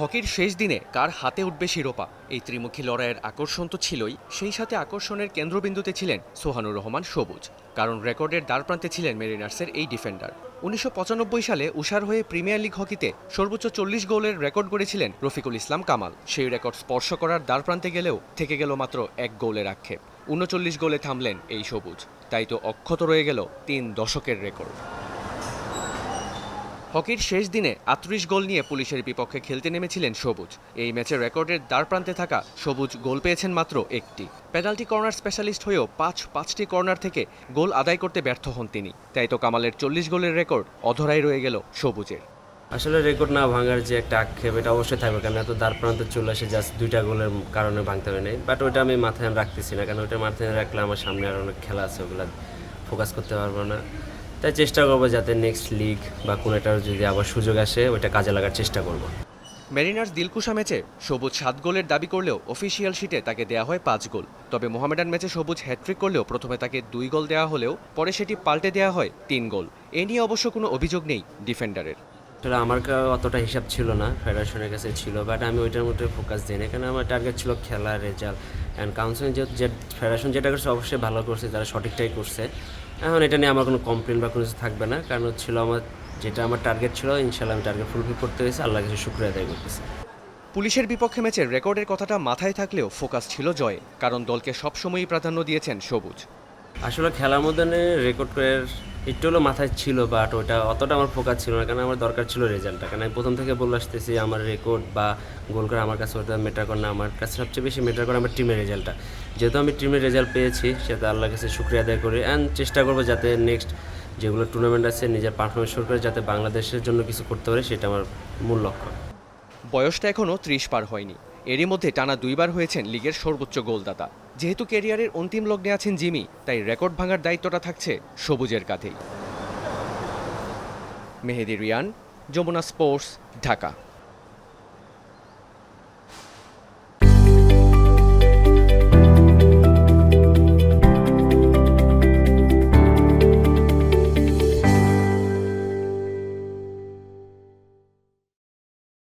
হকির শেষ দিনে কার হাতে উঠবে শিরোপা? এই ত্রিমুখী লড়াইয়ের আকর্ষণ তো ছিলই। সেই সাথে আকর্ষণের কেন্দ্রবিন্দুতে ছিলেন সোহানুর রহমান সবুজ। কারণ রেকর্ডের দ্বারপ্রান্তে ছিলেন মেরিনার্সের এই ডিফেন্ডার। উনিশশো পঁচানব্বই সালে উষার হয়ে প্রিমিয়ার লিগ হকিতে সর্বোচ্চ চল্লিশ গোলের রেকর্ড গড়েছিলেন রফিকুল ইসলাম কামাল। সেই রেকর্ড স্পর্শ করার দ্বারপ্রান্তে গেলেও থেকে গেল মাত্র এক গোলের আক্ষেপ। উনচল্লিশ গোলে থামলেন এই সবুজ। তাই তো অক্ষত রয়ে গেল তিন দশকের রেকর্ড। হকির শেষ দিনে আটত্রিশ গোল নিয়ে পুলিশের বিপক্ষে খেলতে নেমেছিলেন সবুজ। এই ম্যাচের রেকর্ডের দ্বারপ্রান্তে থাকা সবুজ গোল পেয়েছেন মাত্র একটি। পেনাল্টি কর্নার স্পেশালিস্ট হয়েও পাঁচ, পাঁচটি কর্নার থেকে গোল আদায় করতে ব্যর্থ হন তিনি। তাই তো কামালের চল্লিশ গোলের রেকর্ড অধরাই রয়ে গেল সবুজের। আসলে রেকর্ড না ভাঙার যে একটা আক্ষেপ, এটা অবশ্যই থাকবে, কারণ এত দ্বার প্রান্তে চলে আসে জাস্ট দুইটা গোলের কারণে ভাঙতে হবে নাই বাট ওইটা আমি মাথায় রাখতেছি না, কারণ ওইটা মাথায় রাখলে আমার সামনে আর অনেক খেলা আছে, ওগুলো ফোকাস করতে পারব না। তাই চেষ্টা করব যাতে নেক্সট লিগ বা কোনোটার যদি আবার সুযোগ আসে ওইটা কাজে লাগার চেষ্টা করব। মেরিনার্স দিলকুশা ম্যাচে সবুজ সাত গোলের দাবি করলেও অফিসিয়াল শিটে তাকে দেয়া হয় পাঁচ গোল। তবে মোহামেডান ম্যাচে সবুজ হ্যাট্রিক করলেও প্রথমে তাকে দুই গোল দেওয়া হলেও পরে সেটি পাল্টে দেওয়া হয় তিন গোল। এ নিয়ে অবশ্য কোনো অভিযোগ নেই ডিফেন্ডারের। আসলে আমার অতটা হিসাব ছিল না ফেডারেশনের কাছে ছিল বাট আমি ওইটার মধ্যে ফোকাস দিই না কারণ আমার টার্গেট ছিল খেলার রেজাল্ট অ্যান্ড কাউন্সিলিং যে ফেডারেশন যেটা করছে অবশ্যই ভালো করছে তারা সঠিকটাই করছে। এখন এটা নিয়ে আমার কোনো কমপ্লেন বা কোনো কিছু থাকবে না। কারণ ছিল আমার যেটা আমার টার্গেট ছিল ইনশাল্লাহ আমি টার্গেট ফুলফিল করতে হয়েছে আল্লাহ কাছে শুক্রিয়া আদায় করতেছি। পুলিশের বিপক্ষে ম্যাচের রেকর্ডের কথাটা মাথায় থাকলেও ফোকাস ছিল জয়ে কারণ দলকে সবসময়ই প্রাধান্য দিয়েছেন সবুজ। আসলে খেলার মধ্যে রেকর্ড করে একটু হলো মাথায় ছিল বাট ওটা অতটা আমার ফোকাস ছিল না, কারণ আমার দরকার ছিল রেজাল্টটা কারণ আমি প্রথম থেকে বলে আসতেছি, আমার রেকর্ড বা গোল করে আমার কাছে ওটা মেটার করে না, আমার কাছে সবচেয়ে বেশি মেটার করে আমার টিমের রেজাল্টটা যেহেতু আমি টিমের রেজাল্ট পেয়েছি সেটা আল্লাহর কাছে শুক্রিয়া আদায় করি অ্যান্ড চেষ্টা করব যাতে নেক্সট যেগুলো টুর্নামেন্ট আছে, নিজের পারফরমেন্স শুরু করে যাতে বাংলাদেশের জন্য কিছু করতে পারে, সেটা আমার মূল লক্ষ্য। বয়সটা এখনও ত্রিশ পার হয়নি। এরই মধ্যে টানা দুইবার হয়েছেন লিগের সর্বোচ্চ গোলদাতা। যেহেতু ক্যারিয়ারের অন্তিম লগ্নে আছেন জিমি, তাই রেকর্ড ভাঙার দায়িত্বটা থাকছে সবুজের কাঁধেই। মেহেদি রিয়ান, যমুনা স্পোর্টস, ঢাকা।